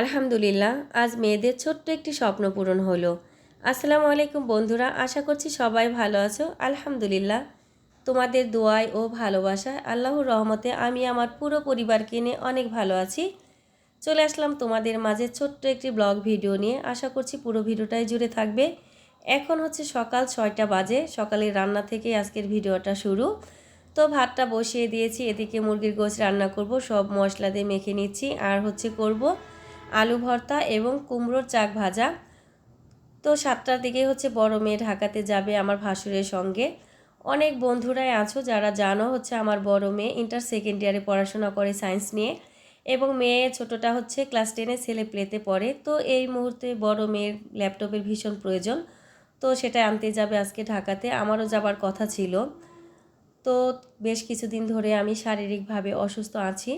আলহামদুলিল্লাহ, আজ মেয়েদের ছোট্ট একটি স্বপ্ন পূরণ হলো। আসসালামু আলাইকুম বন্ধুরা, আশা করছি সবাই ভালো আছো। আলহামদুলিল্লাহ। তোমাদের দোয়ায় ও ভালোবাসায় আল্লাহর রহমতে আমি আমার পুরো পরিবারকে নিয়ে অনেক ভালো আছি। চলে আসলাম তোমাদের মাঝে ছোট্ট একটি ব্লগ ভিডিও নিয়ে। আশা করছি পুরো ভিডিওটাই জুড়ে থাকবে। এখন হচ্ছে সকাল ছয়টা বাজে, সকালের রান্না থেকে আজকের ভিডিওটা শুরু। তো ভাতটা বসিয়ে দিয়েছি, এদিকে মুরগির গোছ রান্না করব, সব মশলা দিয়ে মেখে নিচ্ছি, আর হচ্ছে করব আলু ভর্তা এবং কুমড়োর চাক ভাজা। তো সাতটার দিকে হচ্ছে বড় মেয়ে ঢাকাতে যাবে আমার ভাসুরের সঙ্গে। অনেক বন্ধুরাই আছো যারা জানো হচ্ছে আমার বড় মেয়ে ইন্টার সেকেন্ড ইয়ারে পড়াশোনা করে সায়েন্স নিয়ে এবং মেয়ে ছোটটা হচ্ছে ক্লাস টেনে ছেলে প্লেতে পড়ে। তো এই মুহূর্তে বড় মেয়ের ল্যাপটপের ভীষণ প্রয়োজন। তো সেটা আনতে যাবে আজকে ঢাকাতে, আমারও যাবার কথা ছিল। তো বেশ কিছুদিন ধরে আমি শারীরিকভাবে অসুস্থ আছি।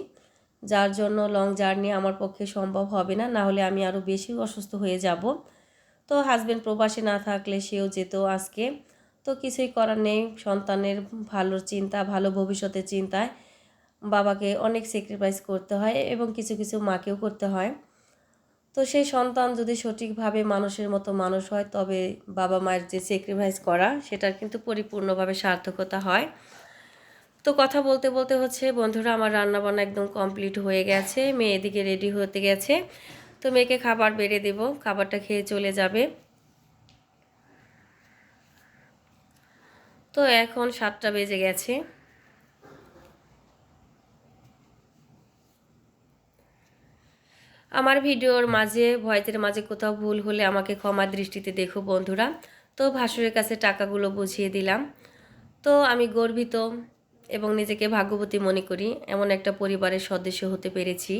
যার জন্য লং জার্নি আমার পক্ষে সম্ভব হবে না না হলে আমি আরও বেশি অসুস্থ হয়ে যাব। তো হাজব্যান্ড প্রবাসে না থাকলে সেও যেত আজকে। তো কিছুই করার নেই, সন্তানের ভালো চিন্তা, ভালো ভবিষ্যতের চিন্তায় বাবাকে অনেক স্যাক্রিফাইস করতে হয় এবং কিছু কিছু মাকেও করতে হয়। তো সেই সন্তান যদি সঠিকভাবে মানুষের মতো মানুষ হয়, তবে বাবা মায়ের যে স্যাক্রিফাইস করা, সেটার কিন্তু পরিপূর্ণভাবে সার্থকতা হয়। তো কথা বলতে বলতে হচ্ছে, বন্ধুরা, আমার রান্না বান্না একদম কমপ্লিট হয়ে গেছে। মেয়ে এদিকে রেডি হতে গেছে। তো মেয়েকে খাবার বেড়ে দেব, খাবারটা খেয়ে চলে যাবে। তো এখন সাতটা বেজে গেছে। আমার ভিডিওর মাঝে, ভয়েসের মাঝে কোথাও ভুল হলে আমাকে ক্ষমা দৃষ্টিতে দেখো বন্ধুরা। তো ভাসুরের কাছে টাকাগুলো বুঝিয়ে দিলাম। তো আমি গর্বিত এবং নিজেকে ভাগ্যবতী মনে করি, এমন একটা পরিবারের সদস্য হতে পেরেছি।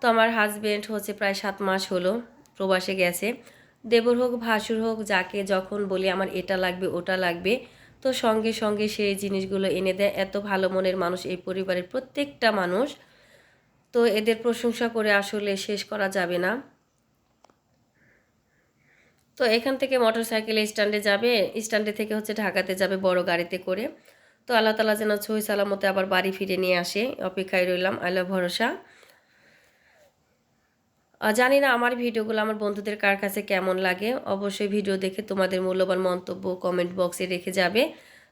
তো আমার হাজব্যান্ড হচ্ছে প্রায় সাত মাস হলো, প্রবাসে গেছে। দেবর হোক, ভাসুর হোক, যাকে যখন বলি আমার এটা লাগবে, ওটা লাগবে, তো সঙ্গে সঙ্গে সেই জিনিসগুলো এনে দেয়। এত ভালো মনের মানুষ এই পরিবারের প্রত্যেকটা মানুষ। তো এদের প্রশংসা করে আসলে শেষ করা যাবে না। তো এখান থেকে মোটর সাইকেল স্ট্যান্ডে যাবে স্ট্যান্ডে থেকে হচ্ছে ঢাকাতে যাবে বড় গাড়িতে করে। তো আল্লাহ তালা যেন ছই সালামতে আবার বাড়ি ফিরে নিয়ে আসে। অপেক্ষায় রইলাম। আল্লাহ ভরসা। জানি না আমার ভিডিওগুলো আমার বন্ধুদের কার কাছে কেমন লাগে। অবশ্যই ভিডিও দেখে তোমাদের মূল্যবান মন্তব্য কমেন্ট বক্সে রেখে যাবে।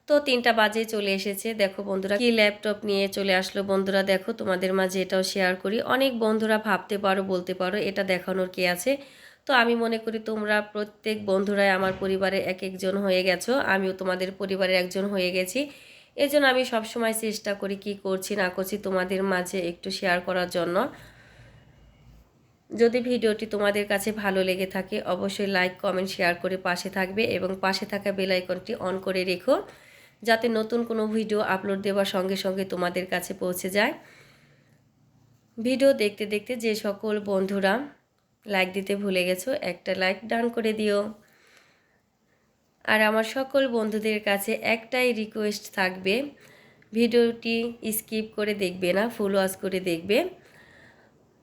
তো তিনটা বাজে চলে এসেছে। দেখো বন্ধুরা কি ল্যাপটপ নিয়ে চলে আসলো। বন্ধুরা দেখো তোমাদের মাঝে এটাও শেয়ার করি। অনেক বন্ধুরা ভাবতে পারো, বলতে পারো, এটা দেখানোর কে আছে? তো আমি মনে করি তোমরা প্রত্যেক বন্ধুরাই আমার পরিবারে এক একজন হয়ে গেছো। আমিও তোমাদের পরিবারের একজন হয়ে গেছি। এজন্য আমি সবসময় চেষ্টা করি কি করছি, না করছি তোমাদের মাঝে একটু শেয়ার করার জন্য। যদি ভিডিওটি তোমাদের কাছে ভালো লেগে থাকে, অবশ্যই লাইক কমেন্ট শেয়ার করে পাশে থাকবে এবং পাশে থাকা বেল আইকনটি অন করে রেখো, যাতে নতুন কোনো ভিডিও আপলোড দেওয়ার সঙ্গে সঙ্গে তোমাদের কাছে পৌঁছে যায়। ভিডিও দেখতে দেখতে যে সকল বন্ধুরা লাইক দিতে ভুলে গেছো, একটা লাইক ডান করে দিও। আর আমার সকল বন্ধুদের কাছে একটাই রিকোয়েস্ট থাকবে, ভিডিওটি স্কিপ করে দেখবে না ফুল ওয়াশ করে দেখবে।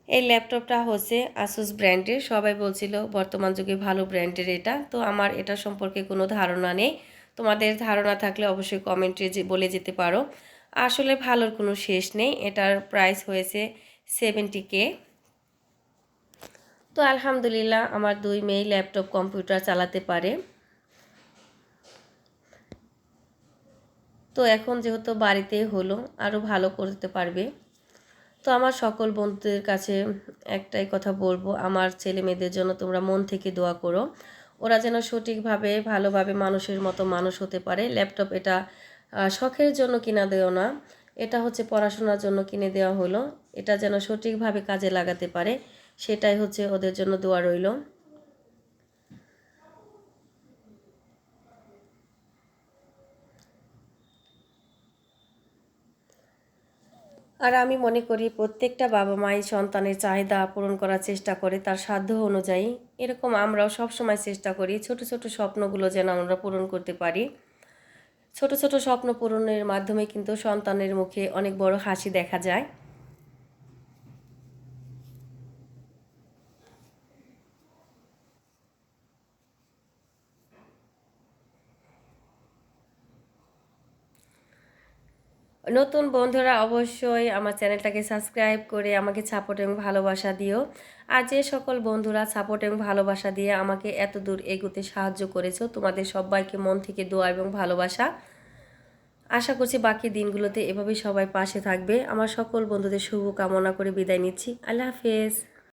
এই ল্যাপটপটা হচ্ছে আসুস ব্র্যান্ডের সবাই বলছিল, বর্তমান যুগে ভালো ব্র্যান্ডের এটা। তো আমার এটা সম্পর্কে কোনো ধারণা নেই। তোমাদের ধারণা থাকলে অবশ্যই কমেন্টে বলে যেতে পারো। আসলে ভালোর কোনো শেষ নেই। এটার প্রাইস হয়েছে সেভেন্টি কে তো আলহামদুলিল্লাহ, আমার দুই মেয়ে ল্যাপটপ কম্পিউটার চালাতে পারে। তো এখন যেহেতু বাড়িতে হলো আরও ভালো করতে পারবে। তো আমার সকল বন্ধুদের কাছে একটাই কথা বলব, আমার ছেলে মেয়েদের জন্য তোমরা মন থেকে দোয়া করো। ওরা যেন সঠিকভাবে, ভালোভাবে মানুষের মতো মানুষ হতে পারে। ল্যাপটপ এটা শখের জন্য কিনা দেও না, এটা হচ্ছে পড়াশোনার জন্য কিনে দেওয়া হলো। এটা যেন সঠিকভাবে কাজে লাগাতে পারে, সেটাই হচ্ছে ওদের জন্য দোয়া রইল। আর আমি মনে করি প্রত্যেকটা বাবা মাই সন্তানের চাহিদা পূরণ করার চেষ্টা করে তার সাধ্য অনুযায়ী। এরকম আমরাও সবসময় চেষ্টা করি ছোট ছোট স্বপ্নগুলো যেন আমরা পূরণ করতে পারি। ছোট ছোট স্বপ্ন পূরণের মাধ্যমে কিন্তু সন্তানের মুখে অনেক বড় হাসি দেখা যায়। নতুন বন্ধুরা অবশ্যই আমার চ্যানেলটাকে সাবস্ক্রাইব করে আমাকে সাপোর্ট এবং ভালোবাসা দিও। আর যে সকল বন্ধুরা সাপোর্ট এবং ভালোবাসা দিয়ে আমাকে এত দূর এগোতে সাহায্য করেছ, তোমাদের সবাইকে মন থেকে দোয়া এবং ভালোবাসা। আশা করছি বাকি দিনগুলোতে এভাবেই সবাই পাশে থাকবে। আমার সকল বন্ধুদের শুভ কামনা করে বিদায় নিচ্ছি। আল্লাহ হাফেজ।